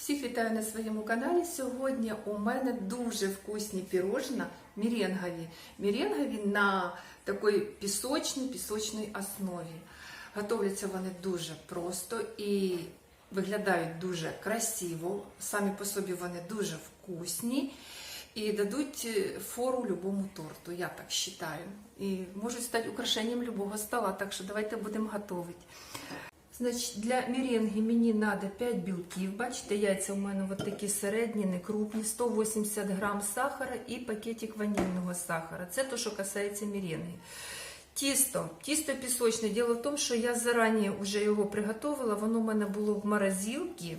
Всіх вітаю на своєму каналі. Сьогодні у мене дуже вкусні пірожна міренгові. Міренгові на такій пісочній пісочній основі. Готовляться вони дуже просто і виглядають дуже красиво. Самі по собі вони дуже вкусні і дадуть е, фору любому торту, я так вважаю. І можуть стати украшенням любого стола, так що давайте будемо готувати. Значить, для меренги мені треба 5 білків. Бачите, яйця у мене от такі середні, не крупні, 180 грам сахара і пакетик ванільного сахара. Це то, що касається меренги. Тісто, тісто пісочне. Діло в тому, що я зарані вже його приготувала, воно в мене було в морозилці.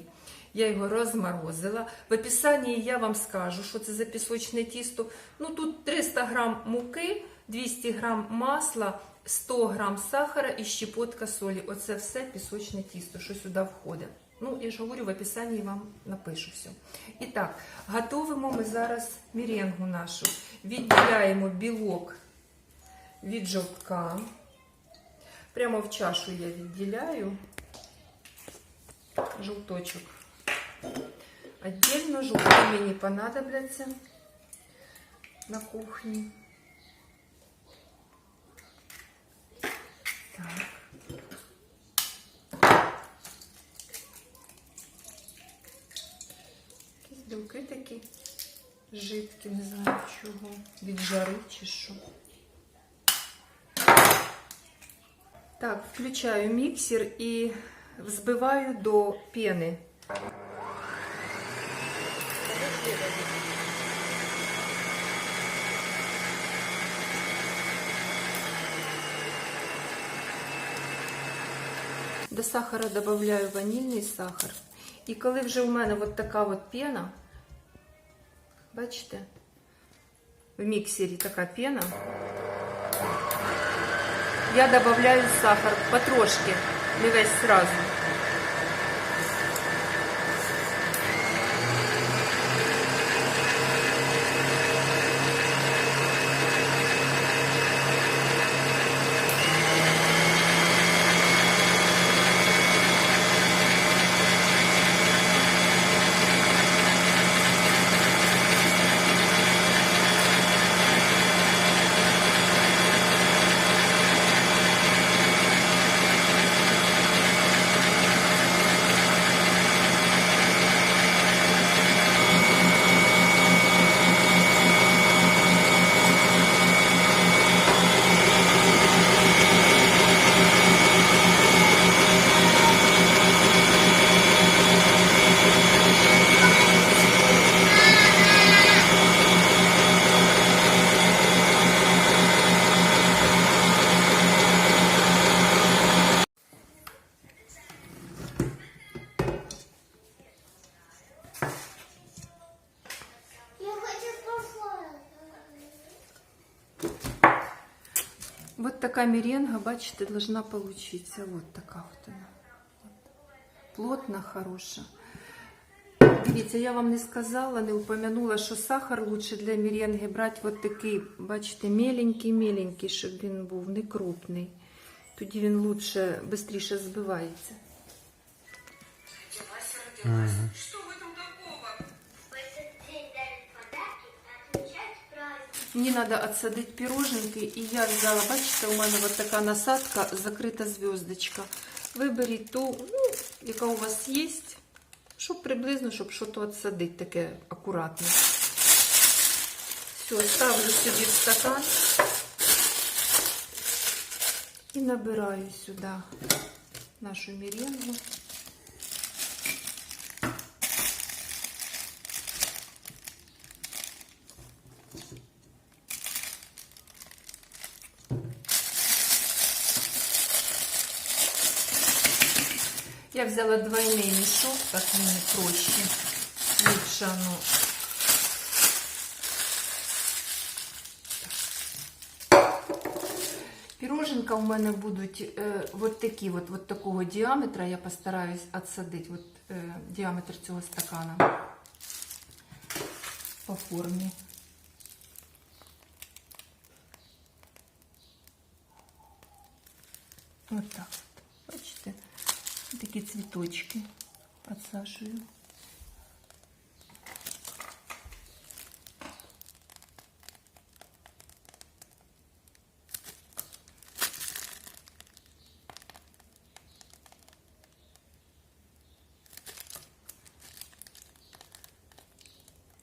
Я його розморозила. В описанні я вам скажу, що це за пісочне тісто. Ну тут 300 грам муки, 200 грам масла, 100 грам сахара і щепотка солі. Оце все пісочне тісто, що сюди входить. Ну, я ж говорю, в описанні вам напишу все. І так, готуємо ми зараз меренгу нашу. Відділяємо білок від жовтка. Прямо в чашу я відділяю жовточок. Отдельно жовтки мені понадобляться на кухні. Так. Якісь білки такі жидкі, не знаю чого. Від жари чи що. Так, включаю міксер і взбиваю до пени. До сахара додаю ванільний сахар. І коли вже у мене от така от пена, бачите, в міксері така пена, я добавляю сахар потрошки, не весь сразу. Вот такая меренга, бачите, должна получиться. Вот така от вона. От. Плотна, хороша. Дивіться, я вам не сказала, не упомянула, що сахар лучше для меренги брати от такий, бачите, меленький-меленький, щоб він був не крупний. Тоді він лучше, швидше збивається. Что Мені треба відсадити піроженки, і я взяла, бачите, у мене от така насадка, закрита зв'язочка. Виберіть ту, ну, яка у вас є, щоб приблизно, щоб щось відсадити таке акуратне. Все, ставлю в стакан і набираю сюди нашу меренгу. Я взяла двойний мішок, так мені проще. Лучше оно. Піроженка у мене будуть е, от такі, от, от такого діаметра. Я постараюсь відсадити от, е, діаметр цього стакана по формі. От так такі цветочки підсаджую.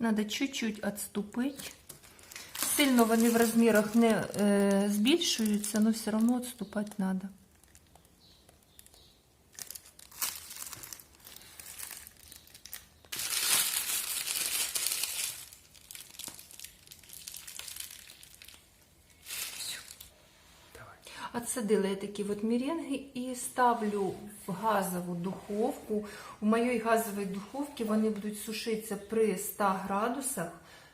Надо чуть-чуть відступити. Сильно вони в розмірах не е, збільшуються, но все одно відступати надо. Отсадила я такі от меренги і ставлю в газову духовку. У моїй газовій духовці вони будуть сушитися при 100 градусах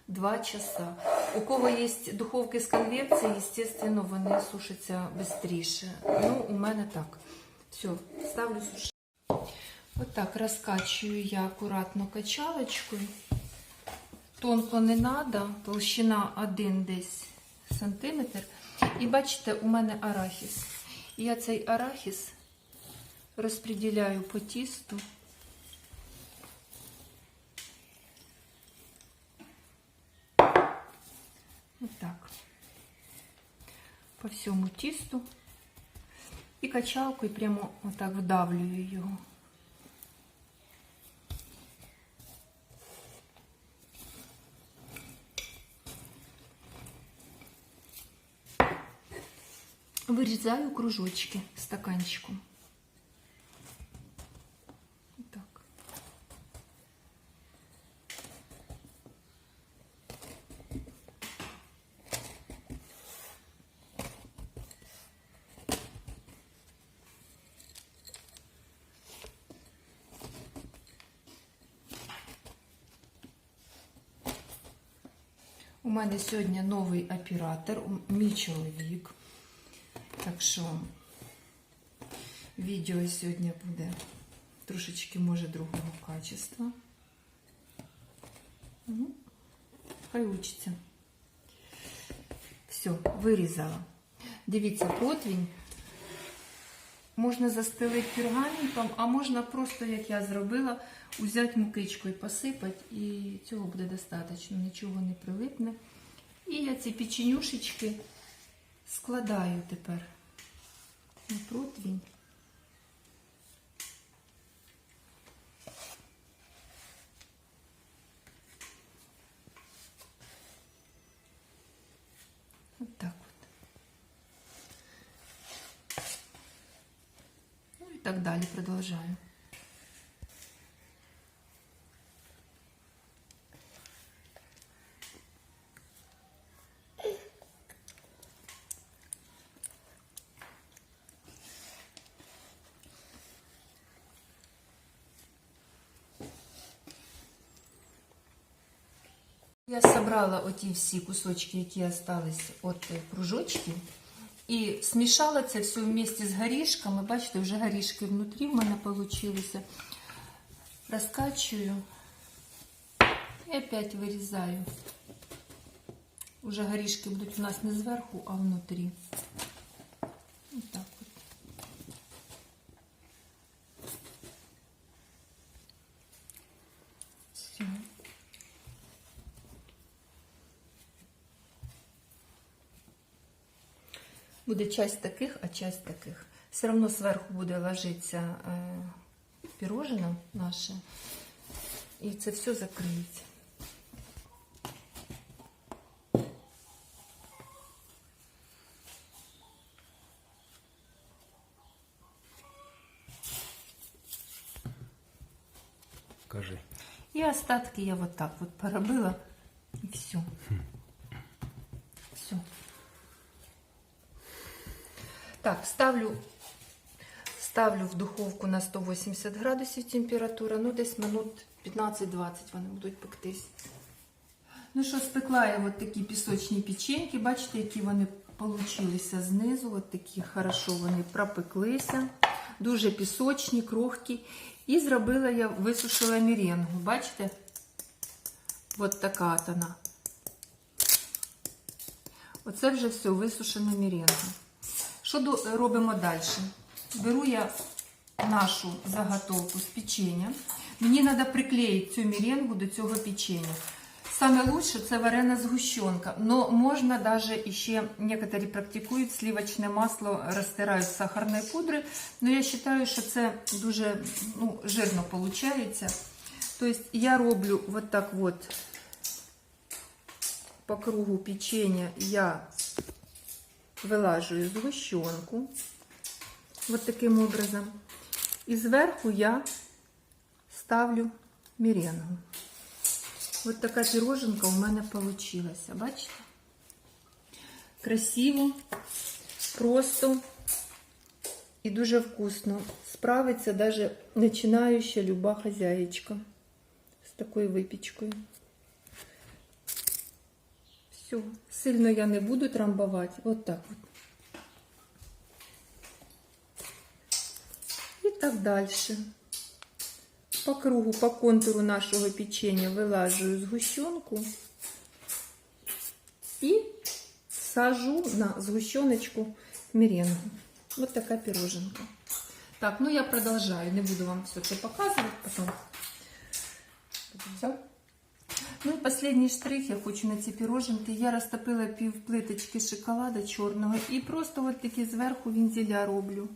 2 часа. У кого є духовки з конвекцією, звісно, вони сушаться швидше. Ну, у мене так. Все, ставлю сушити. Отак розкачую я акуратно качалочкою. Тонко не треба, толщина 1 десь сантиметр. І бачите, у мене арахіс. Я цей арахіс розподіляю по тісту. Отак. По всьому тісту. І качалкою прямо отак вдавлюю його. Вирізаю кружочки стаканчиком. Так. У мене сьогодні новий оператор, мій чоловік. Так що відео сьогодні буде трошечки, може, другого качества. Ну, хай учиться. Все, вирізала. Дивіться, противень можна застелити пергаментом, а можна просто, як я зробила, взяти мукичкою посипати, і цього буде достатньо, нічого не прилипне. І я ці печенюшечки складаю тепер на противень. Вот так вот. Ну и так далее продолжаю. Я собрала оті всі кусочки, які остались от кружочки, кружочків, і смішала це все вместе з горішками. Бачите, вже горішки внутрі в мене вийшли. Розкачую і опять вирізаю. Уже горішки будуть у нас не зверху, а внутрі. Буде часть таких, а часть таких. Все одно зверху буде ложитися е, пірожина наше, і це все закриється. Кажи. І остатки я вот так вот поробила, і все. Все. Так, ставлю, ставлю в духовку на 180 градусів температура, ну десь минут 15-20 вони будуть пектись. Ну що, спекла я от такі пісочні печеньки, бачите, які вони получилися знизу, от такі хорошо вони пропеклися, дуже пісочні, крохкі. І зробила я, висушила меренгу, бачите? От така вона. Оце вже все, висушена меренга. Що робимо далі? Беру я нашу заготовку з печенья. Мені треба приклеїти цю меренгу до цього печенья. Саме лучше це варена згущенка. Но можна даже ще, некоторі практикують, сливочне масло розтирають з сахарної пудри. Но я вважаю, що це дуже ну, жирно виходить. Тобто я роблю вот так вот по кругу печенья я вылаживаю сгущенку. Вот таким образом. И сверху я ставлю меренгу. Вот така піроженка у мене получилася. Бачите? Красиво, просто і дуже вкусно. Справиться даже починаюча люба хазяєчка з такою випічкою. Все, сильно я не буду трамбувати. Вот так вот. І так дальше. По кругу, по контуру нашего печенья вылаживаю сгущенку и сажу на сгущеночку меренгу. Вот такая пироженка. Так, ну я продолжаю, не буду вам все это показывать потом. Все. Ну і последній штрих я хочу на ці піроженки. Я розтопила пів плиточки шоколада чорного і просто от такі зверху вінзеля роблю.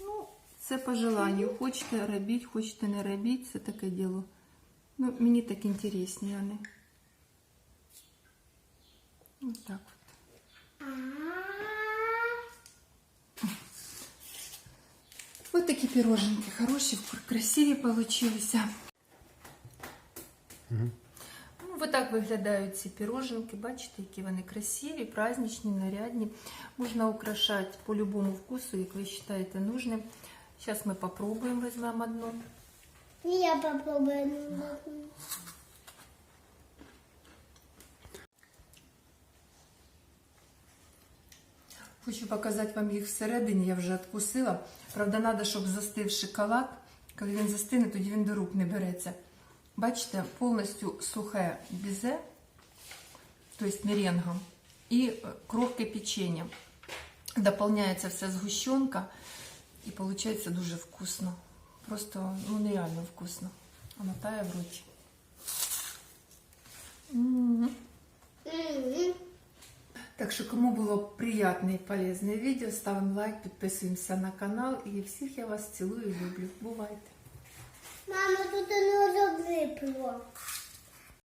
Ну, це по желанню. Хочете робіть, хочете не робіть, це таке діло. Ну, мені так інтересні вони. Ось так от. Вот такие пироженки хорошие, красиві получилися. Ну, вот так виглядають ці пироженки. Бачите, які вони красиві, праздничні, нарядні. Можна украшати по любому вкусу, як ви вважаєте нужним. Зараз ми попробуємо, візьмемо одну. Я попробую. Хочу показати вам їх всередині, я вже відкусила. Правда, треба, щоб застив шоколад. Коли він застине, тоді він до рук не береться. Бачите, повністю сухе бізе, тобто меренга, і е, крохке печення. Дополняється вся згущенка і виходить дуже вкусно. Просто ну, нереально вкусно. Вона тає в роті. М. Так что, кому было приятное и полезное видео, ставим лайк, подписываемся на канал. И всех я вас целую и люблю. Бывает. Мама, тут оно заблипло.